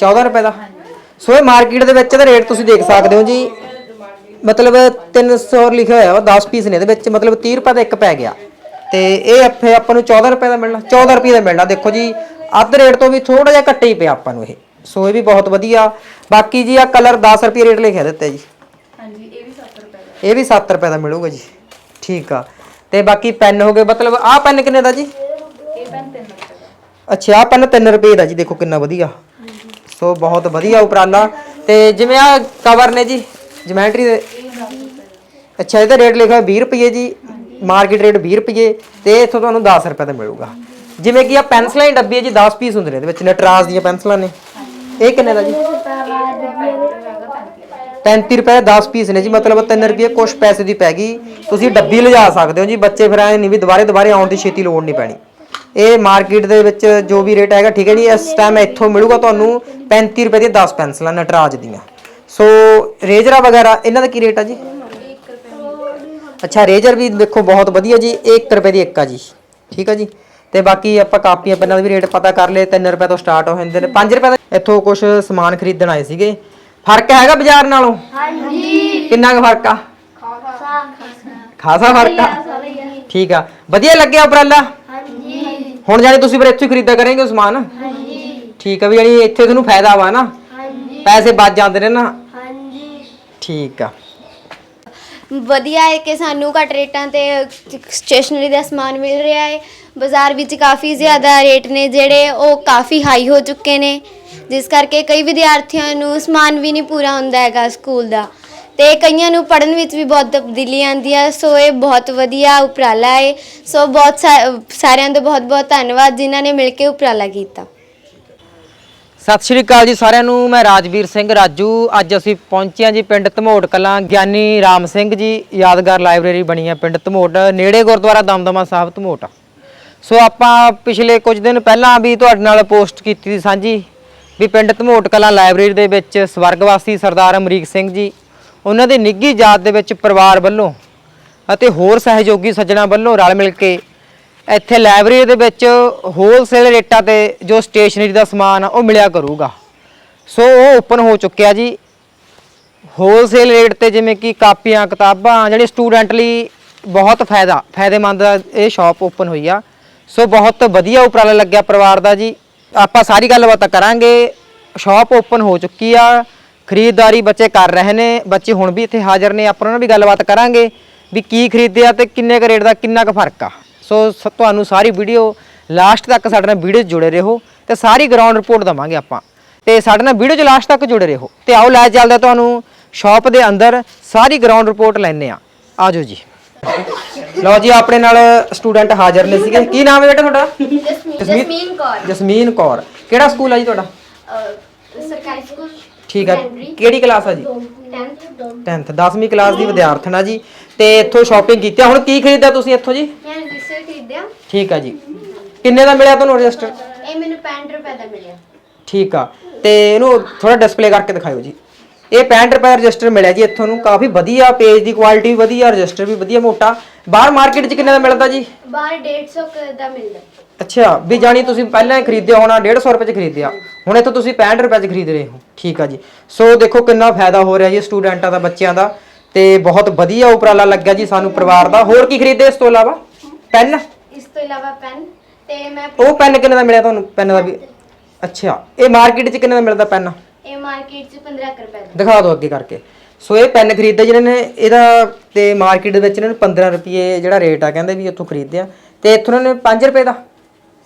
14 ਰੁਪਏ ਦਾ। ਸੋ ਇਹ ਮਾਰਕੀਟ ਦੇ ਵਿੱਚ ਦਾ ਰੇਟ ਤੁਸੀਂ ਦੇਖ ਸਕਦੇ ਹੋ ਜੀ। ਮਤਲਬ 300 ਲਿਖਿਆ ਹੋਇਆ ਵਾ 10 ਪੀਸ ਨੇ ਇਹਦੇ ਵਿੱਚ ਮਤਲਬ 30 ਰੁਪਏ ਦਾ ਇੱਕ ਪੈ ਗਿਆ। ਤੇ ਇਹ ਇੱਥੇ ਆਪਾਂ ਨੂੰ 14 ਰੁਪਏ ਦਾ ਮਿਲਣਾ 14 ਰੁਪਏ ਦਾ ਮਿਲਣਾ। ਦੇਖੋ ਜੀ ਅੱਧ ਰੇਟ ਤੋਂ ਵੀ ਥੋੜਾ ਜਿਹਾ ਘੱਟੇ ਹੀ ਪਿਆ ਆਪਾਂ ਨੂੰ ਇਹ। ਸੋ ਇਹ ਵੀ ਬਹੁਤ ਵਧੀਆ। ਬਾਕੀ ਜੀ ਆ ਕਲਰ 10 ਰੁਪਏ ਰੇਟ ਲਿਖਿਆ ਦਿੱਤਾ ਜੀ। ਹਾਂਜੀ ਇਹ ਵੀ 7 ਰੁਪਏ ਦਾ। ਇਹ ਵੀ 7 ਰੁਪਏ ਦਾ ਮਿਲੂਗਾ ਜੀ। ਠੀਕ ਆ। ਤੇ ਬਾਕੀ ਪੈਨ ਹੋ ਗਏ ਮਤਲਬ ਆਹ ਪੈਨ ਕਿੰਨੇ ਦਾ ਜੀ? ਇਹ ਪੈਨ 3 ਰੁਪਏ ਦਾ। ਅੱਛਾ ਆਹ ਪੈਨ 3 ਰੁਪਏ ਦਾ ਜੀ। ਦੇਖੋ ਕਿੰਨਾ ਵਧੀਆ। ਸੋ ਬਹੁਤ ਵਧੀਆ ਉਪਰਾਲਾ। ਤੇ ਜਿਵੇਂ ਆ ਕਵਰ ਨੇ ਜੀ ਜਿਮੈਟਰੀ ਦੇ। ਅੱਛਾ, ਇਹਦਾ ਰੇਟ ਲਿਖਿਆ ਹੋਇਆ 20 ਰੁਪਏ ਜੀ ਮਾਰਕੀਟ ਰੇਟ 20 ਰੁਪਏ ਤੇ ਇੱਥੋਂ ਤੁਹਾਨੂੰ 10 ਰੁਪਏ ਦਾ ਮਿਲੂਗਾ। ਜਿਵੇਂ ਕਿ ਆ ਪੈਨਸਲਾਂ ਦੀ ਡੱਬੀ ਹੈ ਜੀ 10 ਪੀਸ ਹੁੰਦੇ ਨੇ ਇਹਦੇ ਵਿੱਚ, ਨਟਰਾਜ ਦੀਆਂ ਪੈਨਸਲਾਂ ਨੇ। ਇਹ ਕਿੰਨੇ ਦਾ ਜੀ? 35 ਰੁਪਏ 10 ਪੀਸ ਨੇ ਜੀ, ਮਤਲਬ 3 ਰੁਪਏ ਕੁਛ ਪੈਸੇ ਦੀ ਪੈ ਗਈ। ਤੁਸੀਂ ਡੱਬੀ ਲਿਜਾ ਸਕਦੇ ਹੋ ਜੀ, ਬੱਚੇ ਫਿਰ ਐ ਨਹੀਂ ਵੀ ਦੁਬਾਰੇ ਦੁਬਾਰੇ ਆਉਣ ਦੀ ਛੇਤੀ ਲੋੜ ਨਹੀਂ ਪੈਣੀ। ਇਹ ਮਾਰਕੀਟ ਦੇ ਵਿੱਚ ਜੋ ਵੀ ਰੇਟ ਹੈਗਾ ਠੀਕ ਹੈ ਜੀ ਇਸ ਟਾਈਮ ਇੱਥੋਂ ਮਿਲੂਗਾ ਤੁਹਾਨੂੰ 35 ਰੁਪਏ ਦੀਆਂ 10 ਪੈਨਸਲਾਂ ਨਟਰਾਜ ਦੀਆਂ। ਸੋ ਰੇਜਰਾ ਵਗੈਰਾ ਇਹਨਾਂ ਦਾ ਕੀ ਰੇਟ ਆ ਜੀ? ਅੱਛਾ ਰੇਜਰ ਵੀ ਦੇਖੋ ਬਹੁਤ ਵਧੀਆ ਜੀ 1 ਰੁਪਏ ਦੀ ਇੱਕ ਆ ਜੀ ਠੀਕ ਆ ਜੀ। ਤੇ ਬਾਕੀ ਆਪਾਂ ਕਾਪੀਆਂ ਪੈਨਾਂ ਦਾ ਵੀ ਰੇਟ ਪਤਾ ਕਰ ਲਏ 3 ਰੁਪਏ ਤੋਂ ਸਟਾਰਟ ਹੋ ਜਾਂਦੇ ਨੇ। 5 ਰੁਪਏ ਦਾ ਇੱਥੋਂ ਕੁਝ ਸਮਾਨ ਖਰੀਦਣ ਆਏ ਸੀਗੇ। ਫ਼ਰਕ ਹੈਗਾ ਬਾਜ਼ਾਰ ਨਾਲੋਂ? ਹਾਂਜੀ। ਕਿੰਨਾ ਕੁ ਫ਼ਰਕ ਆ? ਖਾਸਾ ਫ਼ਰਕ ਆ। ਠੀਕ ਆ। ਵਧੀਆ ਲੱਗਿਆ ਉਪਰਾਲਾ? ਹੁਣ ਜਾਨੀ ਤੁਸੀਂ ਫਿਰ ਇੱਥੋਂ ਹੀ ਖਰੀਦਾ ਕਰੇਂਗੇ ਸਮਾਨ? ਹਾਂਜੀ। ਠੀਕ ਆ ਵੀ ਜਾਨੀ ਇੱਥੇ ਤੁਹਾਨੂੰ ਫਾਇਦਾ ਵਾ ਨਾ? ਹਾਂਜੀ। ਪੈਸੇ ਬਚ ਜਾਂਦੇ ਨੇ ਨਾ? ਹਾਂਜੀ। ਠੀਕ ਆ। ਵਧੀਆ ਹੈ ਕਿ ਸਾਨੂੰ ਘੱਟ ਰੇਟਾਂ ਤੇ ਸਟੇਸ਼ਨਰੀ ਦਾ ਸਮਾਨ ਮਿਲ ਰਿਹਾ ਹੈ ਬਾਜ਼ਾਰ ਵਿੱਚ ਕਾਫੀ ਜ਼ਿਆਦਾ ਰੇਟ ਨੇ ਜਿਹੜੇ ਉਹ ਕਾਫੀ ਹਾਈ ਹੋ ਚੁੱਕੇ ਨੇ। ਜਿਸ ਕਰਕੇ ਕਈ ਵਿਦਿਆਰਥੀਆਂ ਨੂੰ ਸਮਾਨ ਵੀ ਨਹੀਂ ਪੂਰਾ ਹੁੰਦਾ ਹੈਗਾ ਸਕੂਲ ਦਾ। ਤੇ ਕਈਆਂ ਨੂੰ ਪੜਨ ਵਿੱਚ ਵੀ ਬਹੁਤ ਤਬਦੀਲੀ ਆਉਂਦੀ ਹੈ ਸੋ ਇਹ ਬਹੁਤ ਵਧੀਆ ਉਪਰਾਲਾ ਹੈ ਸੋ ਬਹੁਤ ਸਾ- ਸਾਰਿਆਂ ਦਾ ਬਹੁਤ ਬਹੁਤ ਧੰਨਵਾਦ ਜਿਨ੍ਹਾਂ ਨੇ ਮਿਲ ਕੇ ਉਪਰਾਲਾ ਕੀਤਾ। ਸਤਿ ਸ਼੍ਰੀ ਅਕਾਲ ਜੀ ਸਾਰਿਆਂ ਨੂੰ, ਮੈਂ ਰਾਜਵੀਰ ਸਿੰਘ ਰਾਜੂ। ਅੱਜ ਅਸੀਂ ਪਹੁੰਚੇ ਹਾਂ ਜੀ ਪਿੰਡ ਧਮੋਟ ਕਲਾਂ। ਗਿਆਨੀ ਰਾਮ ਸਿੰਘ ਜੀ, ਯਾਦਗਾਰ ਲਾਇਬ੍ਰੇਰੀ ਬਣੀ ਹੈ ਪਿੰਡ ਧਮੋਟ, ਨੇੜੇ ਗੁਰਦੁਆਰਾ ਦਮਦਮਾ ਸਾਹਿਬ ਧਮੋਟ ਸੋ ਆਪਾਂ ਪਿਛਲੇ ਕੁਝ ਦਿਨ ਪਹਿਲਾਂ ਵੀ ਤੁਹਾਡੇ ਨਾਲ ਪੋਸਟ ਕੀਤੀ ਸੀ ਸਾਂਝੀ, ਵੀ ਪਿੰਡ ਧਮੋਟ ਕਲਾਂ ਲਾਇਬ੍ਰੇਰੀ ਦੇ ਵਿੱਚ ਸਵਰਗਵਾਸੀ ਸਰਦਾਰ ਅਮਰੀਕ ਸਿੰਘ ਜੀ ਉਹਨਾਂ ਦੀ ਨਿੱਗੀ ਯਾਦ ਦੇ ਵਿੱਚ ਪਰਿਵਾਰ ਵੱਲੋਂ ਅਤੇ ਹੋਰ ਸਹਿਯੋਗੀ ਸੱਜਣਾ ਵੱਲੋਂ ਰਲ ਮਿਲ ਕੇ ਇੱਥੇ ਲਾਇਬ੍ਰੇਰੀ ਦੇ ਵਿੱਚ ਹੋਲਸੇਲ ਰੇਟਾਂ ਤੇ ਜੋ ਸਟੇਸ਼ਨਰੀ ਦਾ ਸਮਾਨ ਆ, ਉਹ ਮਿਲਿਆ ਕਰੂਗਾ। ਸੋ ਉਹ ਓਪਨ ਹੋ ਚੁੱਕਿਆ ਜੀ। ਹੋਲਸੇਲ ਰੇਟ ਤੇ ਜਿਵੇਂ ਕਿ ਕਾਪੀਆਂ, ਕਿਤਾਬਾਂ, ਜਿਹੜੇ ਸਟੂਡੈਂਟ ਲਈ ਬਹੁਤ ਫਾਇਦਾ, ਫਾਇਦੇਮੰਦ ਇਹ ਸ਼ਾਪ ਓਪਨ ਹੋਈ ਆ। ਸੋ ਬਹੁਤ ਵਧੀਆ ਉਪਰਾਲਾ ਲੱਗਿਆ ਪਰਿਵਾਰ ਦਾ ਜੀ। ਆਪਾਂ ਸਾਰੀ ਗੱਲਬਾਤ ਕਰਾਂਗੇ। ਸ਼ਾਪ ਓਪਨ ਹੋ ਚੁੱਕੀ ਆ। ਖਰੀਦਦਾਰੀ ਬੱਚੇ ਕਰ ਰਹੇ ਨੇ ਬੱਚੇ ਹੁਣ ਵੀ ਇੱਥੇ ਹਾਜ਼ਰ ਨੇ ਆਪਾਂ ਉਹਨਾਂ ਨਾਲ ਵੀ ਗੱਲਬਾਤ ਕਰਾਂਗੇ ਵੀ ਕੀ ਖਰੀਦਿਆ ਤੇ ਕਿੰਨੇ ਕੁ ਰੇਟ ਦਾ ਕਿੰਨਾ ਕੁ ਫ਼ਰਕ ਆ। ਸੋ ਸ- ਤੁਹਾਨੂੰ ਸਾਰੀ ਵੀਡੀਓ ਲਾਸਟ ਤੱਕ ਸਾਡੇ ਨਾਲ ਵੀਡੀਓ 'ਚ ਜੁੜੇ ਰਹੋ ਤੇ ਸਾਰੀ ਗਰਾਊਂਡ ਰਿਪੋਰਟ ਦਵਾਂਗੇ ਆਪਾਂ। ਤੇ ਸਾਡੇ ਨਾਲ ਵੀਡੀਓ 'ਚ ਲਾਸਟ ਤੱਕ ਜੁੜੇ ਰਹੋ ਤੇ ਆਓ ਲੈ ਚੱਲਦੇ ਹਾਂ ਤੁਹਾਨੂੰ ਸ਼ਾਪ ਦੇ ਅੰਦਰ ਸਾਰੀ ਗਰਾਊਂਡ ਰਿਪੋਰਟ ਲੈਣੇ ਆ ਆਜੋ ਜੀ। ਲਓ ਜੀ ਆਪਣੇ ਨਾਲ ਸਟੂਡੈਂਟ ਹਾਜ਼ਰ ਨੇ ਸੀਗੇ। ਕੀ ਨਾਮ ਹੈ ਬੇਟਾ ਤੁਹਾਡਾ? ਜਸਮੀਨ ਕੌਰ। ਜਸਮੀਨ ਕੌਰ। ਕਿਹੜਾ ਸਕੂਲ ਆ ਜੀ ਤੁਹਾਡਾ? ਸਰਕਾਰੀ ਸਕੂਲ ਠੀਕ ਹੈ ਕਿਹੜੀ ਕਲਾਸ ਆ ਜੀ? 10th 10th 10ਵੀਂ ਕਲਾਸ ਦੀ ਵਿਦਿਆਰਥਣ ਆ ਜੀ। ਤੇ ਇੱਥੋਂ ਸ਼ਾਪਿੰਗ ਕੀਤੀ ਆ। ਹੁਣ ਕੀ ਖਰੀਦਿਆ ਤੁਸੀਂ ਇੱਥੋਂ ਜੀ? ਮੈਂ ਰਜਿਸਟਰ ਖਰੀਦਿਆ। ਠੀਕ ਆ ਜੀ। ਕਿੰਨੇ ਦਾ ਮਿਲਿਆ ਤੁਹਾਨੂੰ ਰਜਿਸਟਰ ਇਹ ਮੈਨੂੰ 65 ਰੁਪਏ ਦਾ ਮਿਲਿਆ। ਠੀਕ ਆ। ਤੇ ਇਹਨੂੰ ਥੋੜਾ ਡਿਸਪਲੇ ਕਰਕੇ ਦਿਖਾਇਓ ਜੀ। ਇਹ 65 ਰੁਪਏ ਦਾ ਰਜਿਸਟਰ ਮਿਲਿਆ ਜੀ ਇੱਥੋਂ ਨੂੰ। ਕਾਫੀ ਵਧੀਆ ਪੇਜ ਦੀ ਕੁਆਲਿਟੀ ਵੀ ਵਧੀਆ ਰਜਿਸਟਰ ਵੀ ਵਧੀਆ ਮੋਟਾ। ਬਾਹਰ ਮਾਰਕੀਟ 'ਚ ਕਿੰਨੇ ਦਾ ਮਿਲਦਾ ਜੀ? ਬਾਹਰ 150 ਕੁ ਦਾ ਮਿਲਦਾ। ਅੱਛਾ। ਵੀ ਜਾਣੀ ਤੁਸੀਂ ਪਹਿਲਾਂ ਹੀ ਖਰੀਦਿਆ ਹੋਣਾ 150 ਰੁਪਏ 'ਚ ਖਰੀਦਿਆ। ਹੁਣ ਇੱਥੋਂ ਤੁਸੀਂ 65 ਰੁਪਏ 'ਚ ਖਰੀਦ ਰਹੇ ਹੋ। ਠੀਕ ਆ ਜੀ। ਸੋ ਦੇਖੋ ਕਿੰਨਾ ਫਾਇਦਾ ਹੋ ਰਿਹਾ ਜੀ ਸਟੂਡੈਂਟਾਂ ਦਾ ਬੱਚਿਆਂ ਦਾ। ਤੇ ਬਹੁਤ ਵਧੀਆ ਉਪਰਾਲਾ ਲੱਗਿਆ ਜੀ ਸਾਨੂੰ ਪਰਿਵਾਰ ਦਾ। ਹੋਰ ਕੀ ਖਰੀਦੇ ਇਸ ਤੋਂ ਇਲਾਵਾ? ਪੈਨ? ਇਸ ਤੋਂ ਇਲਾਵਾ ਪੈਨ ਤੇ ਮੈਂ ਉਹ ਪੈਨ ਕਿੰਨੇ ਦਾ ਮਿਲਿਆ ਤੁਹਾਨੂੰ? ਪੈਨ ਦਾ ਵੀ ਅੱਛਾ। ਇਹ ਮਾਰਕੀਟ 'ਚ ਕਿੰਨੇ ਦਾ ਮਿਲਦਾ ਪੈਨ? ਇਹ ਮਾਰਕੀਟ 'ਚ 15 ਕੁ ਰੁਪਏ ਦਾ। ਦਿਖਾ ਦਿਓ ਅੱਗੇ ਕਰਕੇ। ਸੋ ਇਹ ਪੈਨ ਖਰੀਦਿਆ ਜਿਹਨਾਂ ਨੇ ਇਹਦਾ ਤੇ ਮਾਰਕੀਟ ਦੇ ਵਿੱਚ ਇਹਨਾਂ ਨੂੰ 15 ਰੁਪਏ ਜਿਹੜਾ ਰੇਟ ਆ ਕਹਿੰਦੇ ਵੀ ਇੱਥੋਂ ਖਰੀਦਦੇ ਆ। ਤੇ ਇੱਥੋਂ ਇਹਨਾਂ ਨੇ 5 ਰੁਪਏ ਦਾ।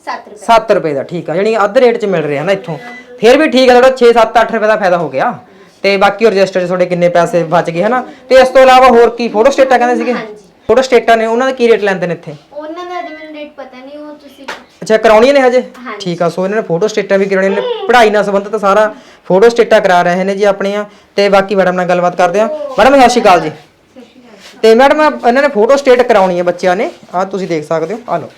7 ਰੁਪਏ। 7 ਰੁਪਏ ਦਾ ਠੀਕ ਆ ਯਾਨੀ ਅੱਧ ਰੇਟ 'ਚ ਮਿਲ ਰਿਹਾ ਨਾ ਇੱਥੋਂ। ਫਿਰ ਵੀ ਠੀਕ ਆ ਥੋੜਾ 6 7 8 ਰੁਪਏ ਦਾ ਫਾਇਦਾ ਹੋ ਗਿਆ। ਤੇ ਬਾਕੀ ਰਜਿਸਟਰ 'ਚ ਤੁਹਾਡੇ ਕਿੰਨੇ ਪੈਸੇ ਬਚ ਗਏ ਹਨਾ? ਤੇ ਇਸ ਤੋਂ ਇਲਾਵਾ ਹੋਰ ਕੀ ਫੋਟੋ ਸਟੇਟਾਂ ਕਹਿੰਦੇ ਸੀਗੇ? ਫੋਟੋ ਸਟੇਟਾਂ ਨੇ ਉਹਨਾਂ ਦਾ ਕੀ ਰੇਟ ਲੈਂਦੇ ਨੇ ਇੱਥੇ? ਉਹਨਾਂ ਦਾ ਅਜੇ ਮੈਨੂੰ ਰੇਟ ਪਤਾ ਨਹੀਂ ਉਹ ਤੁਸੀਂ ਅੱਛਾ ਕਰਾਉਣੀਆਂ ਨੇ ਹਜੇ? ਠੀਕ ਆ ਸੋ ਇਹਨਾਂ ਨੇ ਫੋਟੋ ਸਟੇਟਾਂ ਵੀ ਕਰਾਉਣੀਆਂ ਨੇ ਪੜ੍ਹਾਈ ਨਾਲ ਸੰਬੰਧਿਤ ਸਾਰਾ ਫੋਟੋ ਸਟੇਟਾਂ ਕਰਾ ਰਹੇ ਨੇ ਜੀ ਆਪਣੀਆਂ ਤੇ ਬਾਕੀ ਮੈਡਮ ਨਾਲ ਗੱਲਬਾਤ ਕਰਦੇ ਆ। ਮੈਡਮ ਸਤਿ ਸ਼੍ਰੀ ਅਕਾਲ ਜੀ। ਤੇ ਮੈਡਮ ਇਹਨਾਂ ਨੇ ਫੋਟੋ ਸਟੇਟ ਕਰਾਉਣੀ ਹੈ ਬੱਚਿਆਂ ਨੇ। ਆ ਤੁਸੀਂ ਦੇਖ ਸਕਦੇ ਹੋ। ਆ ਲਓ।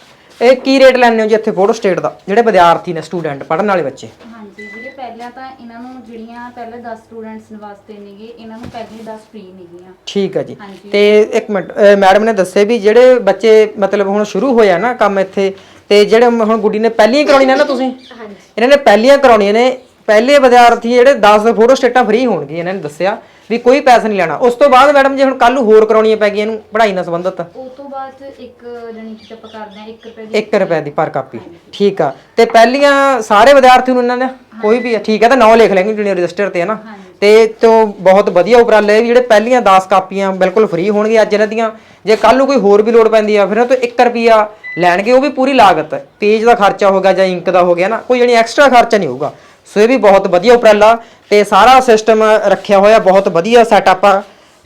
ਇਹ ਕੀ ਰੇਟ ਲੈਣੇ ਹੋ ਜੀ ਇੱਥੇ ਫੋਟੋ ਸਟੇਟ ਦਾ ਜਿਹੜੇ ਵਿਦਿਆਰਥੀ ਨੇ ਸਟੂਡੈਂਟ ਪੜ੍ਹਨ ਵਾਲੇ ਬੱਚੇ? ਹਾਂਜੀ ਵੀਰੇ ਪਹਿਲਾਂ ਤਾਂ ਇਹਨਾਂ ਨੂੰ ਜਿਹੜੀਆਂ ਪਹਿਲੇ 10 ਸਟੂਡੈਂਟਸ ਵਾਸਤੇ ਨੇਗੇ ਇਹਨਾਂ ਨੂੰ ਪਹਿਲੇ 10 ਫ੍ਰੀ ਨੇਗੀਆਂ। ਠੀਕ ਹੈ ਜੀ। ਹਾਂਜੀ। ਤੇ ਇੱਕ ਮਿੰਟ ਅਹ ਮੈਡਮ ਨੇ ਦੱਸਿਆ ਵੀ ਜਿਹੜੇ ਬੱਚੇ ਮਤਲਬ ਹੁਣ ਸ਼ੁਰੂ ਹੋਇਆ ਨਾ ਕੰਮ ਇੱਥੇ ਤੇ ਜਿਹੜੇ ਹੁਣ ਗੁੱਡੀ ਨੇ ਪਹਿਲੀਆਂ ਕਰਾਉਣੀਆਂ ਨੇ ਨਾ ਤੁਸੀਂ? ਹਾਂਜੀ। ਇਹਨਾਂ ਨੇ ਪਹਿਲੀਆਂ ਕਰਾਉਣੀਆਂ ਨੇ ਪਹਿਲੇ ਵਿਦਿਆਰਥੀ ਜਿਹੜੇ 10 ਫੋਟੋ ਸਟੇਟਾਂ ਫ੍ਰੀ ਹੋਣਗੀਆਂ ਇਹਨਾਂ ਨੇ ਦੱਸਿਆ। ਵੀ ਕੋਈ ਪੈਸਾ ਨਹੀਂ ਲੈਣਾ। ਉਸ ਤੋਂ ਬਾਅਦ ਮੈਡਮ ਜੇ ਹੁਣ ਕੱਲ ਨੂੰ ਹੋਰ ਕਰਾਉਣੀਆਂ ਪੈ ਗਈਆਂ ਇਹਨੂੰ ਪੜ੍ਹਾਈ ਨਾਲ ਸੰਬੰਧਿਤ। ਉਹ ਤੋਂ ਬਾਅਦ ਇੱਕ ਜਣੀ ਕਿ ਆਪਾਂ ਕਰਦੇ ਆ 1 ਰੁਪਏ ਦੀ 1 ਰੁਪਏ ਦੀ ਪਰ ਕਾਪੀ। ਠੀਕ ਆ। ਤੇ ਪਹਿਲੀਆਂ ਸਾਰੇ ਵਿਦਿਆਰਥੀ ਨੂੰ ਇਹਨਾਂ ਦਾ ਕੋਈ ਵੀ ਠੀਕ ਆ ਤਾਂ ਨਾਂ ਲਿਖ ਲੈਣਗੇ ਜਿਹੜੇ ਰਜਿਸਟਰ ਤੇ ਹੈ ਨਾ। ਤੇ ਤੋਂ ਬਹੁਤ ਵਧੀਆ ਉਪਰਾਲਾ ਵੀ ਜਿਹੜੇ ਪਹਿਲੀਆਂ 10 ਕਾਪੀਆਂ ਬਿਲਕੁਲ ਫ੍ਰੀ ਹੋਣਗੀਆਂ ਅੱਜ ਇਹਨਾਂ ਦੀਆਂ। ਜੇ ਕੱਲ ਨੂੰ ਕੋਈ ਹੋਰ ਵੀ ਲੋੜ ਪੈਂਦੀ ਆ ਫਿਰ ਉਹ ਤੋਂ 1 ਰੁਪਿਆ ਲੈਣਗੇ ਉਹ ਵੀ ਪੂਰੀ ਲਾਗਤ। ਹੈ ਪੇਜ ਦਾ ਖਰਚਾ ਹੋਗਾ ਜਾਂ ਇੰਕ ਦਾ ਹੋ ਗਿਆ ਨਾ ਕੋਈ ਜਾਨੀ ਐਕਸਟਰਾ ਖਰਚਾ ਨਹੀਂ ਹੋਊਗਾ। ਸੋ ਇਹ ਵੀ ਬਹੁਤ ਵਧੀਆ ਉਪਰਾਲਾ। ਤੇ ਸਾਰਾ ਸਿਸਟਮ ਰੱਖਿਆ ਹੋਇਆ ਬਹੁਤ ਵਧੀਆ ਸੈਟਅਪ ਆ।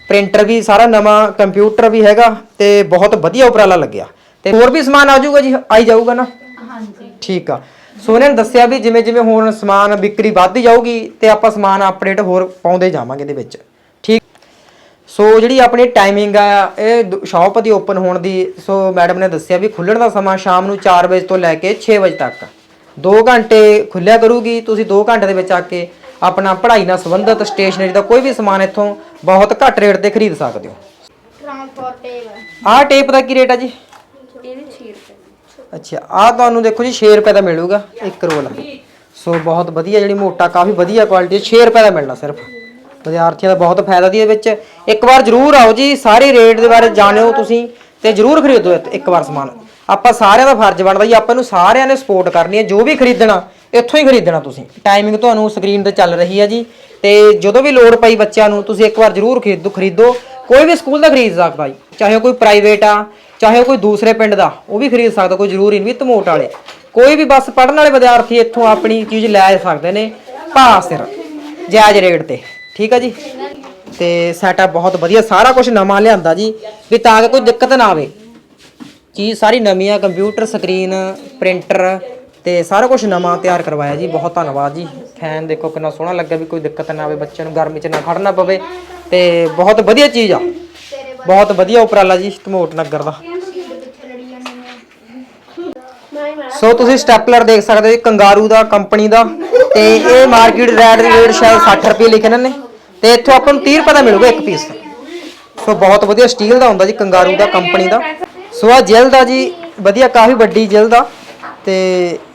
ਪ੍ਰਿੰਟਰ ਵੀ ਸਾਰਾ ਨਵਾਂ ਕੰਪਿਊਟਰ ਵੀ ਹੈਗਾ ਤੇ ਬਹੁਤ ਵਧੀਆ ਉਪਰਾਲਾ ਲੱਗਿਆ। ਤੇ ਹੋਰ ਵੀ ਸਮਾਨ ਆ ਜਾਊਗਾ ਜੀ? ਆਈ ਜਾਊਗਾ ਨਾ? ਹਾਂਜੀ। ਠੀਕ ਆ। ਸੋ ਇਹਨਾਂ ਨੇ ਦੱਸਿਆ ਵੀ ਜਿਵੇਂ ਜਿਵੇਂ ਹੁਣ ਸਮਾਨ ਵਿਕਰੀ ਵੱਧਦੀ ਜਾਊਗੀ ਤੇ ਆਪਾਂ ਸਮਾਨ ਅਪਡੇਟ ਹੋਰ ਪਾਉਂਦੇ ਜਾਵਾਂਗੇ ਇਹਦੇ ਵਿੱਚ। ਠੀਕ। ਸੋ ਜਿਹੜੀ ਆਪਣੀ ਟਾਈਮਿੰਗ ਆ ਇਹ ਸ਼ਾਪ ਦੀ ਓਪਨ ਹੋਣ ਦੀ ਸੋ ਮੈਡਮ ਨੇ ਦੱਸਿਆ ਵੀ ਖੁੱਲਣ ਦਾ ਸਮਾਂ ਸ਼ਾਮ ਨੂੰ 4 ਵਜੇ ਤੋਂ ਲੈ ਕੇ 6 ਵਜੇ ਤੱਕ। 2 ਘੰਟੇ ਖੁੱਲਿਆ ਕਰੂਗੀ ਤੁਸੀਂ 2 ਘੰਟੇ ਦੇ ਵਿੱਚ ਆ ਕੇ ਆਪਣਾ ਪੜ੍ਹਾਈ ਨਾਲ ਸੰਬੰਧਿਤ ਸਟੇਸ਼ਨਰੀ ਦਾ ਕੋਈ ਵੀ ਸਮਾਨ ਇੱਥੋਂ ਬਹੁਤ ਘੱਟ ਰੇਟ ਤੇ ਖਰੀਦ ਸਕਦੇ ਹੋ। ਟ੍ਰਾਂਸਪੋਰਟੇਬਲ ਆਹ ਟੇਪ ਦਾ ਕੀ ਰੇਟ ਆ ਜੀ? ਇਹਦੇ 6 ਰੁਪਏ। ਅੱਛਾ ਆ ਤੁਹਾਨੂੰ ਦੇਖੋ ਜੀ 6 ਰੁਪਏ ਦਾ ਮਿਲੂਗਾ ਇੱਕ ਰੋਲ ਸੋ ਬਹੁਤ ਵਧੀਆ ਜਿਹੜੀ ਮੋਟਾ ਕਾਫੀ ਵਧੀਆ ਕੁਆਲਿਟੀ 6 ਰੁਪਏ ਦਾ ਮਿਲਣਾ ਸਿਰਫ। ਵਿਦਿਆਰਥੀਆਂ ਦਾ ਬਹੁਤ ਫਾਇਦਾ ਦੀ ਇਹਦੇ ਵਿੱਚ। ਇੱਕ ਵਾਰ ਜਰੂਰ ਆਓ ਜੀ ਸਾਰੇ ਰੇਟ ਦੇ ਬਾਰੇ ਜਾਣਿਓ ਤੁਸੀਂ ਤੇ ਜਰੂਰ ਖਰੀਦੋ ਇੱਕ ਵਾਰ ਸਮਾਨ। ਆਪਾਂ ਸਾਰਿਆਂ ਦਾ ਫਰਜ਼ ਬਣਦਾ ਜੀ, ਆਪਾਂ ਨੂੰ ਸਾਰਿਆਂ ਨੇ ਸਪੋਰਟ ਕਰਨੀ ਹੈ, ਜੋ ਵੀ ਖਰੀਦਣਾ, ਇੱਥੋਂ ਹੀ ਖਰੀਦਣਾ ਤੁਸੀਂ। ਟਾਈਮਿੰਗ ਤੁਹਾਨੂੰ ਸਕਰੀਨ ਤੇ ਚੱਲ ਰਹੀ ਹੈ ਜੀ। ਤੇ ਜਦੋਂ ਵੀ ਲੋੜ ਪਈ ਬੱਚਿਆਂ ਨੂੰ, ਤੁਸੀਂ ਇੱਕ ਵਾਰ ਜਰੂਰ ਖਰੀਦੋ ਖਰੀਦੋ। ਕੋਈ ਵੀ ਸਕੂਲ ਦਾ ਖਰੀਦ ਸਕਦਾ ਜੀ, ਚਾਹੇ ਉਹ ਕੋਈ ਪ੍ਰਾਈਵੇਟ ਆ, ਚਾਹੇ ਉਹ ਕੋਈ ਦੂਸਰੇ ਪਿੰਡ ਦਾ, ਉਹ ਵੀ ਖਰੀਦ ਸਕਦਾ, ਕੋਈ ਜ਼ਰੂਰੀ ਨਹੀਂ ਵੀ ਧਮੋਟ ਵਾਲੇ। ਕੋਈ ਵੀ ਬਸ ਪੜਨ ਵਾਲੇ ਵਿਦਿਆਰਥੀ ਇੱਥੋਂ ਆਪਣੀ ਚੀਜ਼ ਲੈ ਸਕਦੇ ਨੇ, ਭਾ ਸਿਰ, ਜਾਇਜ਼ ਰੇਟ ਤੇ। ਠੀਕ ਆ ਜੀ? ਤੇ ਸੈਟਅਪ ਬਹੁਤ ਵਧੀਆ, ਸਾਰਾ ਕੁਝ ਨਵਾਂ ਲਿਆਂਦਾ ਜੀ, ਵੀ ਤਾਂ ਕਿ ਕੋਈ ਦਿੱਕਤ ਨਾ ਆਵੇ। ਚੀਜ਼ ਸਾਰੀ ਨਵੀਂ ਆ ਕੰਪਿਊਟਰ ਸਕਰੀਨ ਪ੍ਰਿੰਟਰ ਤੇ ਸਾਰਾ ਕੁਝ ਨਵਾਂ ਤਿਆਰ ਕਰਵਾਇਆ ਜੀ। ਬਹੁਤ ਧੰਨਵਾਦ ਜੀ। ਫੈਨ ਦੇਖੋ ਕਿੰਨਾ ਸੋਹਣਾ ਲੱਗਾ ਵੀ ਕੋਈ ਦਿੱਕਤ ਨਾ ਆਵੇ ਬੱਚਿਆਂ ਨੂੰ ਗਰਮੀ 'ਚ ਨਾ ਖੜਨਾ ਪਵੇ। ਤੇ ਬਹੁਤ ਵਧੀਆ ਚੀਜ਼ ਆ। ਬਹੁਤ ਵਧੀਆ ਉਪਰਾਲਾ ਜੀ ਧਮੋਟ ਨਗਰ ਦਾ। ਸੋ ਤੁਸੀਂ ਸਟੈਪਲਰ ਦੇਖ ਸਕਦੇ ਹੋ ਜੀ, ਕੰਗਾਰੂ ਦਾ ਕੰਪਨੀ ਦਾ। ਤੇ ਇਹ ਮਾਰਕੀਟ ਰੇਟ ਦੀ ਰੇਟ ਸ਼ਾਇਦ 60 ਰੁਪਏ ਲਿਖੇ ਇਹਨਾਂ। ਨੇ ਤੇ ਇੱਥੋਂ ਆਪਾਂ ਨੂੰ 30 ਰੁਪਏ ਦਾ ਮਿਲੂਗਾ ਇੱਕ ਪੀਸ ਸੋ ਬਹੁਤ ਵਧੀਆ ਸਟੀਲ ਦਾ ਹੁੰਦਾ ਜੀ ਕੰਗਾਰੂ ਦਾ ਕੰਪਨੀ ਦਾ। ਸੋ ਆ ਜੈਲ ਦਾ ਜੀ, ਵਧੀਆ, ਕਾਫੀ ਵੱਡੀ ਜੈਲ ਦਾ ਤੇ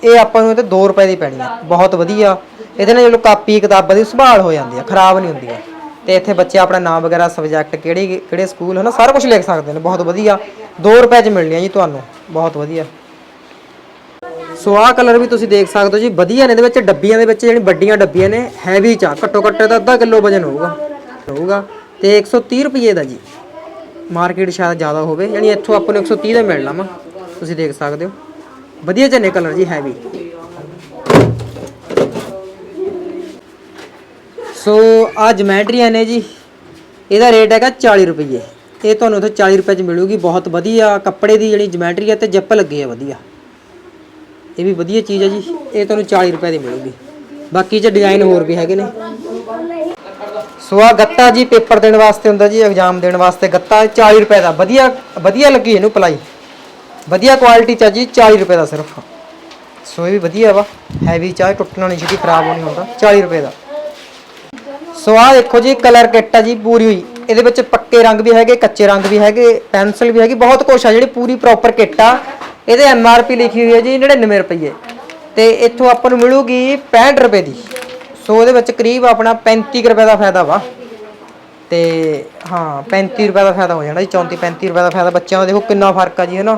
ਇਹ ਆਪਾਂ ਨੂੰ ਇਹ ਤੇ 2 ਰੁਪਏ ਦੀ ਪੈਣੀ ਆ। ਬਹੁਤ ਵਧੀਆ। ਇਹਦੇ ਨਾਲ ਜਦੋਂ ਕਾਪੀ ਕਿਤਾਬਾਂ ਦੀ ਸੰਭਾਲ ਹੋ ਜਾਂਦੀ ਆ, ਖਰਾਬ ਨਹੀਂ ਹੁੰਦੀ ਹੁੰਦੀਆਂ ਤੇ ਇੱਥੇ ਬੱਚੇ ਆਪਣਾ ਨਾਮ ਵਗੈਰਾ ਸਬਜੈਕਟ ਕਿਹੜੇ ਕਿਹੜੇ ਸਕੂਲ ਹੈ ਨਾ ਸਾਰਾ ਕੁਝ ਲਿਖ ਸਕਦੇ ਨੇ। ਬਹੁਤ ਵਧੀਆ। 2 ਰੁਪਏ 'ਚ ਮਿਲਣੀਆਂ ਜੀ ਤੁਹਾਨੂੰ। ਬਹੁਤ ਵਧੀਆ। ਸੋ ਆਹ ਕਲਰ ਵੀ ਤੁਸੀਂ ਦੇਖ ਸਕਦੇ ਹੋ ਜੀ। ਵਧੀਆ ਨੇ ਇਹਦੇ ਵਿੱਚ, ਡੱਬੀਆਂ ਦੇ ਵਿੱਚ ਜਿਹੜੀ ਵੱਡੀਆਂ ਡੱਬੀਆਂ ਨੇ ਹੈਵੀ ਚਾ ਘੱਟੋ ਘੱਟ ਦਾ ਅੱਧਾ ਕਿਲੋ ਵਜਨ ਹੋਊਗਾ। ਹੋਊਗਾ। ਤੇ 130 ਰੁਪਏ ਦਾ ਜੀ। ਮਾਰਕੀਟ ਸ਼ਾਇਦ ਜ਼ਿਆਦਾ ਹੋਵੇ, ਯਾਨੀ ਇੱਥੋਂ ਆਪਾਂ ਨੂੰ 130 ਦਾ ਮਿਲਣਾ ਵਾ, ਤੁਸੀਂ ਦੇਖ ਸਕਦੇ ਹੋ। ਵਧੀਆ ਚੰਨੇ ਕਲਰ ਜੀ ਹੈਵੀ ਸੋ ਆ ਜਮੈਟਰੀਆਂ ਨੇ ਜੀ, ਇਹਦਾ ਰੇਟ ਹੈਗਾ 40 ਰੁਪਏ ਇਹ ਤੁਹਾਨੂੰ ਉੱਥੇ 40 ਰੁਪਏ ਚ ਮਿਲੂਗੀ, ਬਹੁਤ ਵਧੀਆ ਕੱਪੜੇ ਦੀ ਜਿਹੜੀ ਜਮੈਟਰੀ ਹੈ, ਤੇ ਜਿੱਪ ਲੱਗੇ ਆ ਵਧੀਆ। ਇਹ ਵੀ ਵਧੀਆ ਚੀਜ਼ ਹੈ ਜੀ, ਇਹ ਤੁਹਾਨੂੰ 40 ਰੁਪਏ ਦੀ ਮਿਲੂਗੀ। ਬਾਕੀ ਚ ਡਿਜ਼ਾਈਨ ਹੋਰ ਵੀ ਹੈਗੇ ਨੇ। ਸੋ ਆ ਗੱਤਾ ਜੀ ਪੇਪਰ ਦੇਣ ਵਾਸਤੇ ਹੁੰਦਾ ਜੀ ਐਗਜ਼ਾਮ ਦੇਣ ਵਾਸਤੇ ਗੱਤਾ 40 ਰੁਪਏ ਦਾ। ਵਧੀਆ ਵਧੀਆ ਲੱਗੀ ਇਹਨੂੰ ਪਲਾਈ। ਵਧੀਆ ਕੁਆਲਿਟੀ ਚ ਆ ਜੀ 40 ਰੁਪਏ ਦਾ ਸਿਰਫ। ਸੋ ਇਹ ਵੀ ਵਧੀਆ ਵਾ। ਹੈਵੀ ਚਾਹ ਟੁੱਟਣਾ ਨਹੀਂ ਛੇਤੀ ਖਰਾਬ ਹੋਣੀ ਹੁੰਦਾ 40 ਰੁਪਏ ਦਾ। ਸੋ ਆਹ ਦੇਖੋ ਜੀ ਕਲਰ ਕਿੱਟ ਆ ਜੀ, ਪੂਰੀ ਹੋਈ। ਇਹਦੇ ਵਿੱਚ ਪੱਕੇ ਰੰਗ ਵੀ ਹੈਗੇ, ਕੱਚੇ ਰੰਗ ਵੀ ਹੈਗੇ ਪੈਨਸਲ ਵੀ ਹੈਗੀ, ਬਹੁਤ ਕੁਛ ਆ। ਜਿਹੜੀ ਪੂਰੀ ਪ੍ਰੋਪਰ ਕਿੱਟ ਆ, ਇਹਦੇ ਐਮ ਆਰ ਪੀ ਲਿਖੀ ਹੋਈ ਹੈ ਜੀ 99 ਰੁਪਏ ਤੇ ਇੱਥੋਂ ਆਪਾਂ ਨੂੰ ਮਿਲੂਗੀ 65 ਰੁਪਏ ਦੀ। ਸੋ ਉਹਦੇ ਵਿੱਚ ਕਰੀਬ ਆਪਣਾ 35 ਕੁ ਰੁਪਏ ਦਾ ਫਾਇਦਾ ਵਾ। ਤੇ ਹਾਂ 35 ਰੁਪਏ ਦਾ ਫਾਇਦਾ ਹੋ ਜਾਣਾ ਜੀ 34 35 ਰੁਪਏ ਦਾ ਫਾਇਦਾ ਬੱਚਿਆਂ ਦਾ। ਦੇਖੋ ਕਿੰਨਾ ਫ਼ਰਕ ਆ ਜੀ ਹੈ ਨਾ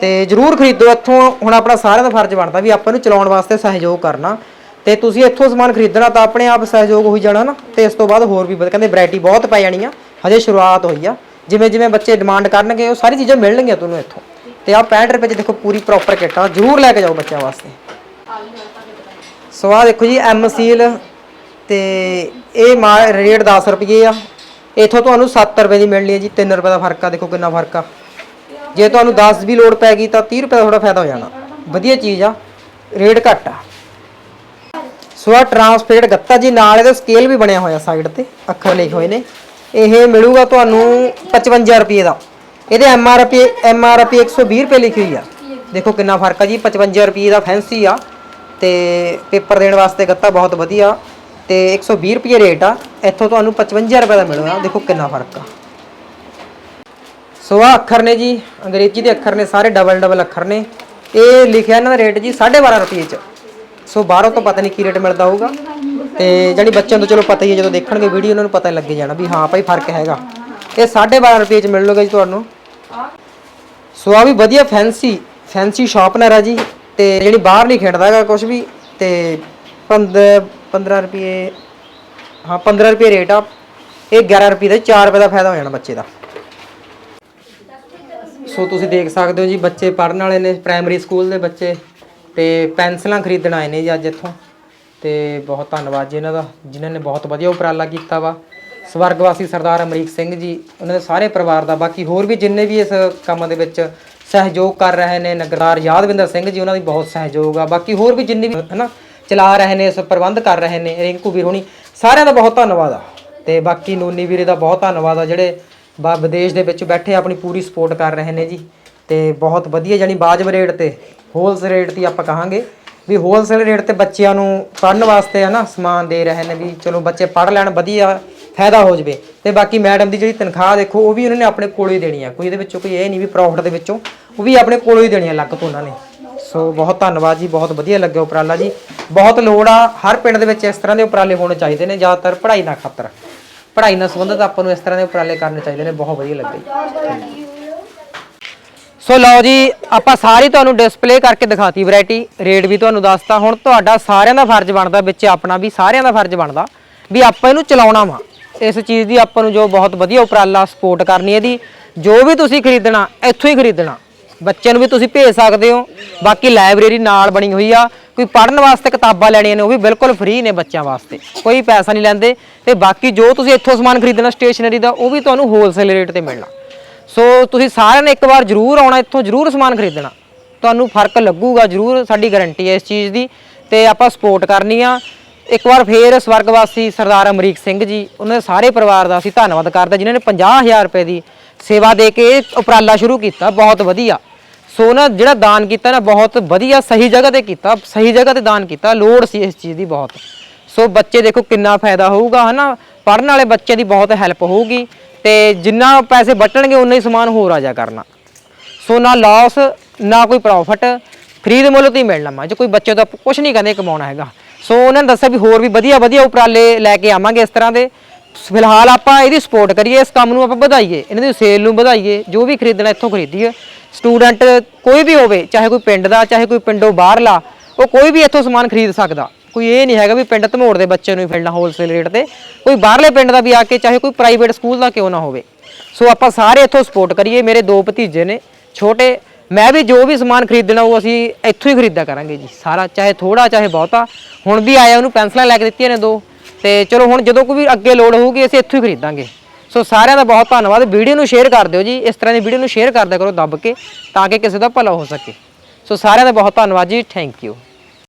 ਤੇ ਜਰੂਰ ਖਰੀਦੋ, ਇੱਥੋਂ ਹੁਣ ਆਪਣਾ ਸਾਰਿਆਂ ਦਾ ਫਰਜ਼ ਬਣਦਾ ਵੀ ਆਪਾਂ ਨੂੰ ਚਲਾਉਣ ਵਾਸਤੇ ਸਹਿਯੋਗ ਕਰਨਾ। ਤੇ ਤੁਸੀਂ ਇੱਥੋਂ ਸਮਾਨ ਖਰੀਦਣਾ ਤਾਂ ਆਪਣੇ ਆਪ ਸਹਿਯੋਗ ਹੋਈ ਜਾਣਾ ਨਾ। ਤੇ ਇਸ ਤੋਂ ਬਾਅਦ ਹੋਰ ਵੀ ਕਹਿੰਦੇ ਵੈਰਾਈਟੀ ਬਹੁਤ ਪੈ ਜਾਣੀ ਆ। ਹਜੇ ਸ਼ੁਰੂਆਤ ਹੋਈ ਆ। ਜਿਵੇਂ ਜਿਵੇਂ ਬੱਚੇ ਡਿਮਾਂਡ ਕਰਨਗੇ, ਉਹ ਸਾਰੀ ਚੀਜ਼ਾਂ ਮਿਲਣਗੀਆਂ ਤੁਹਾਨੂੰ ਇੱਥੋਂ। ਤੇ ਆ 65 ਰੁਪਏ ਚ ਦੇਖੋ ਪੂਰੀ ਪ੍ਰੋਪਰ ਕਿੱਟ ਆ। ਜਰੂਰ ਲੈ ਕੇ ਜਾਓ ਬੱਚਿਆਂ ਵਾਸਤੇ। ਸੋ ਆਹ ਦੇਖੋ ਜੀ ਐਮ ਸੀਲ ਤੇ ਇਹ ਮਾ ਰੇਟ 10 ਰੁਪਏ ਆ। ਇਥੋਂ ਤੁਹਾਨੂੰ 7 ਰੁਪਏ ਦੀ ਮਿਲਣੀ ਹੈ ਜੀ 3 ਰੁਪਏ ਦਾ ਫ਼ਰਕ ਆ, ਦੇਖੋ ਕਿੰਨਾ ਫ਼ਰਕ ਆ। ਜੇ ਤੁਹਾਨੂੰ 10 ਵੀ ਲੋਡ ਪੈ ਗਈ ਤਾਂ 30 ਰੁਪਏ ਦਾ ਥੋੜਾ ਫਾਇਦਾ ਹੋ ਜਾਣਾ। ਵਧੀਆ ਚੀਜ਼ ਆ, ਰੇਟ ਘੱਟ ਆ। ਸੋ ਆ ਟਰਾਂਸਪੇਰੈਂਟ ਗੱਤਾ ਜੀ, ਨਾਲ ਇਹਦਾ ਸਕੇਲ ਵੀ ਬਣਿਆ ਹੋਇਆ ਸਾਈਡ ਤੇ, ਅੱਖਰ ਲਿਖੇ ਹੋਏ ਨੇ। ਇਹ ਮਿਲੂਗਾ ਤੁਹਾਨੂੰ 55 ਰੁਪਏ ਦਾ। ਇਹਦੇ M R P M R P 120 ਰੁਪਏ ਲਿਖੀ ਹੋਈ ਆ। ਦੇਖੋ ਕਿੰਨਾ ਫ਼ਰਕ ਆ ਜੀ 55 ਰੁਪਏ ਦਾ ਫੈਂਸੀ ਆ। ਤੇ ਪੇਪਰ ਦੇਣ ਵਾਸਤੇ ਗੱਤਾ ਬਹੁਤ ਵਧੀਆ ਤੇ 120 ਰੁਪਏ ਰੇਟ ਆ। ਇੱਥੋਂ ਤੁਹਾਨੂੰ 55 ਰੁਪਏ ਦਾ ਮਿਲੂਗਾ ਦੇਖੋ ਕਿੰਨਾ ਫ਼ਰਕ ਆ। ਸੋ ਆ ਅੱਖਰ ਨੇ ਜੀ, ਅੰਗਰੇਜ਼ੀ ਦੇ ਅੱਖਰ ਨੇ, ਸਾਰੇ ਡਬਲ ਡਬਲ ਅੱਖਰ ਨੇ। ਇਹ ਲਿਖਿਆ ਇਹਨਾਂ ਦਾ ਰੇਟ ਜੀ 12.5 ਰੁਪਏ ਚ। ਸੋ ਬਾਹਰੋਂ ਤੋਂ ਪਤਾ ਨਹੀਂ ਕੀ ਰੇਟ ਮਿਲਦਾ ਹੋਊਗਾ। ਤੇ ਜਿਹੜੀ ਬੱਚਿਆਂ ਤੋਂ ਚਲੋ ਪਤਾ ਹੀ ਹੈ, ਜਦੋਂ ਦੇਖਣਗੇ ਵੀਡੀਓ ਉਹਨਾਂ ਨੂੰ ਪਤਾ ਲੱਗ ਜਾਣਾ ਵੀ ਹਾਂ ਭਾਈ ਫ਼ਰਕ ਹੈਗਾ। ਇਹ 12.5 ਰੁਪਏ ਚ ਮਿਲ ਲੂਗਾ ਜੀ ਤੁਹਾਨੂੰ। ਸੋ ਆ ਵੀ ਵਧੀਆ ਫੈਂਸੀ ਫੈਂਸੀ ਸ਼ਾਰਪਨਰ ਆ ਜੀ। ਤੇ ਜਿਹੜੀ ਬਾਹਰ ਨਹੀਂ ਖੇਡਦਾ ਹੈਗਾ ਕੁਝ ਵੀ, ਤੇ 15 15 ਰੁਪਏ, ਹਾਂ 15 ਰੁਪਏ ਰੇਟ ਆ। ਇਹ 11 ਰੁਪਏ ਦਾ 4 ਰੁਪਏ ਦਾ ਫਾਇਦਾ ਹੋ ਜਾਣਾ ਬੱਚੇ ਦਾ। ਸੋ ਤੁਸੀਂ ਦੇਖ ਸਕਦੇ ਹੋ ਜੀ, ਬੱਚੇ ਪੜਨ ਵਾਲੇ ਨੇ ਪ੍ਰਾਇਮਰੀ ਸਕੂਲ ਦੇ ਬੱਚੇ, ਤੇ ਪੈਨਸਲਾਂ ਖਰੀਦਣ ਆਏ ਨੇ ਜੀ ਅੱਜ ਇੱਥੋਂ। ਤੇ ਬਹੁਤ ਧੰਨਵਾਦ ਜੀ ਇਹਨਾਂ ਦਾ, ਜਿਨ੍ਹਾਂ ਨੇ ਬਹੁਤ ਵਧੀਆ ਉਪਰਾਲਾ ਕੀਤਾ ਵਾ। ਸਵਰਗਵਾਸੀ ਸਰਦਾਰ ਅਮਰੀਕ ਸਿੰਘ ਜੀ, ਉਹਨਾਂ ਦੇ ਸਾਰੇ ਪਰਿਵਾਰ ਦਾ, ਬਾਕੀ ਹੋਰ ਵੀ ਜਿੰਨੇ ਵੀ ਇਸ ਕੰਮ ਦੇ ਵਿੱਚ ਸਹਿਯੋਗ ਕਰ ਰਹੇ ਨੇ ਨਗਰਦਾਰ ਯਾਦਵਿੰਦਰ ਸਿੰਘ ਜੀ, ਉਹਨਾਂ ਦੀ ਬਹੁਤ ਸਹਿਯੋਗ ਆ। ਬਾਕੀ ਹੋਰ ਵੀ ਜਿੰਨੀ ਵੀ ਹਨਾ ਚਲਾ ਰਹੇ ਨੇ, ਇਸ ਪ੍ਰਬੰਧ ਕਰ ਰਹੇ ਨੇ, ਰਿੰਕੂ ਵੀਰ ਹੋਣੀ, ਸਾਰਿਆਂ ਦਾ ਬਹੁਤ ਧੰਨਵਾਦ ਆ। ਤੇ ਬਾਕੀ ਨੂਨੀ ਵੀਰੇ ਦਾ ਬਹੁਤ ਧੰਨਵਾਦ ਆ, ਜਿਹੜੇ ਬਾ ਵਿਦੇਸ਼ ਦੇ ਵਿੱਚ ਬੈਠੇ ਆਪਣੀ ਪੂਰੀ ਸਪੋਰਟ ਕਰ ਰਹੇ ਨੇ ਜੀ। ਤੇ ਬਹੁਤ ਵਧੀਆ ਜਾਨੀ ਬਾਜਬ ਰੇਟ ਤੇ ਹੋਲਸੇਲ ਰੇਟ 'ਤੇ ਆਪਾਂ ਕਹਾਂਗੇ ਵੀ ਹੋਲਸੇਲ ਰੇਟ ਤੇ ਬੱਚਿਆਂ ਨੂੰ ਪੜਨ ਵਾਸਤੇ ਹੈ ਨਾ ਸਮਾਨ ਦੇ ਰਹੇ ਨੇ ਵੀ ਚਲੋ ਬੱਚੇ ਪੜ ਲੈਣ, ਵਧੀਆ ਫਾਇਦਾ ਹੋ ਜਵੇ। ਤੇ ਬਾਕੀ ਮੈਡਮ ਦੀ ਜਿਹੜੀ ਤਨਖਾਹ ਦੇਖੋ, ਉਹ ਵੀ ਉਹਨਾਂ ਨੇ ਆਪਣੇ ਕੋਲੋਂ ਹੀ ਦੇਣੀ ਆ। ਕੋਈ ਇਹਦੇ ਵਿੱਚੋਂ ਕੋਈ ਇਹ ਨਹੀਂ ਵੀ ਪ੍ਰੋਫਿਟ ਦੇ ਵਿੱਚੋਂ, ਉਹ ਵੀ ਆਪਣੇ ਕੋਲੋਂ ਹੀ ਦੇਣੀ ਆ ਲੱਗ ਤੋਂ ਉਹਨਾਂ ਨੇ। ਸੋ ਬਹੁਤ ਧੰਨਵਾਦ ਜੀ, ਬਹੁਤ ਵਧੀਆ ਲੱਗਿਆ ਉਪਰਾਲਾ ਜੀ। ਬਹੁਤ ਲੋੜ ਆ, ਹਰ ਪਿੰਡ ਦੇ ਵਿੱਚ ਇਸ ਤਰ੍ਹਾਂ ਦੇ ਉਪਰਾਲੇ ਹੋਣੇ ਚਾਹੀਦੇ ਨੇ, ਜ਼ਿਆਦਾਤਰ ਪੜ੍ਹਾਈ ਨਾਲ ਖਾਤਰ। ਪੜ੍ਹਾਈ ਨਾਲ ਸੰਬੰਧਿਤ ਆਪਾਂ ਨੂੰ ਇਸ ਤਰ੍ਹਾਂ ਦੇ ਉਪਰਾਲੇ ਕਰਨੇ ਚਾਹੀਦੇ ਨੇ, ਬਹੁਤ ਵਧੀਆ ਲੱਗੇ ਸੋ ਲਓ ਜੀ, ਆਪਾਂ ਸਾਰੀ ਤੁਹਾਨੂੰ ਡਿਸਪਲੇ ਕਰਕੇ ਦਿਖਾਤੀ ਵੈਰਾਈਟੀ ਰੇਟ ਵੀ ਤੁਹਾਨੂੰ ਦੱਸਤਾ। ਹੁਣ ਤੁਹਾਡਾ ਸਾਰਿਆਂ ਦਾ ਫਰਜ਼ ਬਣਦਾ, ਵਿੱਚ ਆਪਣਾ ਵੀ ਸਾਰਿਆਂ ਦਾ ਫਰਜ਼ ਬਣਦਾ, ਵੀ ਆਪਾਂ ਇਹਨੂੰ ਚਲਾਉਣਾ ਵਾ। ਇਸ ਚੀਜ਼ ਦੀ ਆਪਾਂ ਨੂੰ ਜੋ ਬਹੁਤ ਵਧੀਆ ਉਪਰਾਲਾ ਸਪੋਰਟ ਕਰਨੀ ਇਹਦੀ, ਜੋ ਵੀ ਤੁਸੀਂ ਖਰੀਦਣਾ, ਇੱਥੋਂ ਹੀ ਖਰੀਦਣਾ। ਬੱਚਿਆਂ ਨੂੰ ਵੀ ਤੁਸੀਂ ਭੇਜ ਸਕਦੇ ਹੋ, ਬਾਕੀ ਲਾਇਬ੍ਰੇਰੀ ਨਾਲ ਬਣੀ ਹੋਈ ਆ, ਕੋਈ ਪੜ੍ਹਨ ਵਾਸਤੇ ਕਿਤਾਬਾਂ ਲੈਣੀਆਂ ਨੇ, ਉਹ ਵੀ ਬਿਲਕੁਲ ਫ੍ਰੀ ਨੇ ਬੱਚਿਆਂ ਵਾਸਤੇ, ਕੋਈ ਪੈਸਾ ਨਹੀਂ ਲੈਂਦੇ। ਤੇ ਬਾਕੀ ਜੋ ਤੁਸੀਂ ਇੱਥੋਂ ਸਮਾਨ ਖਰੀਦਣਾ ਸਟੇਸ਼ਨਰੀ ਦਾ, ਉਹ ਵੀ ਤੁਹਾਨੂੰ ਹੋਲਸੇਲ ਰੇਟ ਤੇ ਮਿਲਣਾ। ਸੋ ਤੁਸੀਂ ਸਾਰਿਆਂ ਨੇ ਇੱਕ ਵਾਰ ਜ਼ਰੂਰ ਆਉਣਾ, ਇੱਥੋਂ ਜ਼ਰੂਰ ਸਮਾਨ ਖਰੀਦਣਾ। ਤੁਹਾਨੂੰ ਫ਼ਰਕ ਲੱਗੂਗਾ ਜ਼ਰੂਰ, ਸਾਡੀ ਗਾਰੰਟੀ ਹੈ ਇਸ ਚੀਜ਼ ਦੀ। ਤੇ ਆਪਾਂ ਸਪੋਰਟ ਕਰਨੀ ਆ। ਇੱਕ ਵਾਰ ਫੇਰ ਸਵਰਗਵਾਸੀ ਸਰਦਾਰ ਅਮਰੀਕ ਸਿੰਘ ਜੀ, ਉਹਨਾਂ ਦੇ ਸਾਰੇ ਪਰਿਵਾਰ ਦਾ ਅਸੀਂ ਧੰਨਵਾਦ ਕਰਦੇ ਜਿਨ੍ਹਾਂ ਨੇ 50000 ਰੁਪਏ ਦੀ ਸੇਵਾ ਦੇ ਕੇ ਉਪਰਾਲਾ ਸ਼ੁਰੂ ਕੀਤਾ, ਬਹੁਤ ਵਧੀਆ। ਸੋ ਨਾ ਜਿਹੜਾ ਦਾਨ ਕੀਤਾ ਨਾ, ਬਹੁਤ ਵਧੀਆ, ਸਹੀ ਜਗ੍ਹਾ ਤੇ ਕੀਤਾ, ਸਹੀ ਜਗ੍ਹਾ ਤੇ ਦਾਨ ਕੀਤਾ, ਲੋੜ ਸੀ ਇਸ ਚੀਜ਼ ਦੀ ਬਹੁਤ। ਸੋ ਬੱਚੇ ਦੇਖੋ ਕਿੰਨਾ ਫਾਇਦਾ ਹੋਊਗਾ, ਹਨਾ? ਪੜਨ ਵਾਲੇ ਬੱਚੇ ਦੀ ਬਹੁਤ ਹੈਲਪ ਹੋਊਗੀ, ਤੇ ਜਿੰਨਾ ਪੈਸੇ ਬਚਣਗੇ ਉਨਾ ਹੀ ਸਮਾਨ ਹੋਰ ਆ ਜਾ ਕਰਨਾ। ਸੋ ਨਾ ਲਾਸ ਨਾ ਕੋਈ ਪ੍ਰੋਫਿਟ ਫ੍ਰੀ ਦੇ ਮੁੱਲ ਤੇ ਹੀ ਮਿਲਣਾ। ਮਾ ਜੇ ਕੋਈ ਬੱਚੇ ਤੋਂ ਕੁਝ ਨਹੀਂ ਕਹਿੰਦੇ ਕਮਾਉਣਾ ਹੈਗਾ। ਸੋ ਉਹਨਾਂ ਨੇ ਦੱਸਿਆ ਵੀ ਹੋਰ ਵੀ ਵਧੀਆ ਵਧੀਆ ਉਪਰਾਲੇ ਲੈ ਕੇ ਆਵਾਂਗੇ ਇਸ ਤਰ੍ਹਾਂ ਦੇ। ਫਿਲਹਾਲ ਆਪਾਂ ਇਹਦੀ ਸਪੋਰਟ ਕਰੀਏ, ਇਸ ਕੰਮ ਨੂੰ ਆਪਾਂ ਵਧਾਈਏ, ਇਹਨਾਂ ਦੀ ਸੇਲ ਨੂੰ ਵਧਾਈਏ, ਜੋ ਵੀ ਖਰੀਦਣਾ ਇੱਥੋਂ ਖਰੀਦੀਏ। ਸਟੂਡੈਂਟ ਕੋਈ ਵੀ ਹੋਵੇ, ਚਾਹੇ ਕੋਈ ਪਿੰਡ ਦਾ, ਚਾਹੇ ਕੋਈ ਪਿੰਡੋਂ ਬਾਹਰਲਾ, ਉਹ ਕੋਈ ਵੀ ਇੱਥੋਂ ਸਮਾਨ ਖਰੀਦ ਸਕਦਾ। ਕੋਈ ਇਹ ਨਹੀਂ ਹੈਗਾ ਵੀ ਪਿੰਡ ਧਮੋੜ ਦੇ ਬੱਚੇ ਨੂੰ ਹੀ ਫਿਲਣਾ ਹੋਲਸੇਲ ਰੇਟ ਤੇ। ਕੋਈ ਬਾਹਰਲੇ ਪਿੰਡ ਦਾ ਵੀ ਆ ਕੇ, ਚਾਹੇ ਕੋਈ ਪ੍ਰਾਈਵੇਟ ਸਕੂਲ ਦਾ ਕਿਉਂ ਨਾ ਹੋਵੇ। ਸੋ ਆਪਾਂ ਸਾਰੇ ਇੱਥੋਂ ਸਪੋਰਟ ਕਰੀਏ, ਮੇਰੇ ਦੋ ਭਤੀਜੇ ਨੇ, ਛੋਟੇ ਮੈਂ ਵੀ ਜੋ ਵੀ ਸਮਾਨ ਖਰੀਦਣਾ ਉਹ ਅਸੀਂ ਇੱਥੋਂ ਹੀ ਖਰੀਦਿਆ ਕਰਾਂਗੇ ਜੀ। ਸਾਰਾ ਚਾਹੇ ਥੋੜਾ ਚਾਹੇ ਬਹੁਤਾ। ਹੁਣ ਵੀ ਆਇਆ, ਉਹਨੂੰ ਪੈਨਸਲਾਂ ਲੈ ਕੇ ਦਿੱਤੀਆਂ ਨੇ ਦੋ। ਤੇ ਚਲੋ ਹੁਣ ਜਦੋਂ ਕੋਈ ਵੀ ਅੱਗੇ ਲੋੜ ਹੋਊਗੀ, ਅਸੀਂ ਇੱਥੋਂ ਹੀ ਖਰੀਦਾਂਗੇ। ਸੋ ਸਾਰਿਆਂ ਦਾ ਬਹੁਤ ਧੰਨਵਾਦ। ਵੀਡੀਓ ਨੂੰ ਸ਼ੇਅਰ ਕਰ ਦਿਓ ਜੀ। ਇਸ ਤਰ੍ਹਾਂ ਦੀ ਵੀਡੀਓ ਨੂੰ ਸ਼ੇਅਰ ਕਰ ਕਰੋ, ਦੱਬ ਕੇ, ਤਾਂ ਕਿ ਕਿਸੇ ਦਾ ਭਲਾ ਹੋ ਸਕੇ। ਸੋ ਸਾਰਿਆਂ ਦਾ ਬਹੁਤ ਧੰਨਵਾਦ ਜੀ। Thank you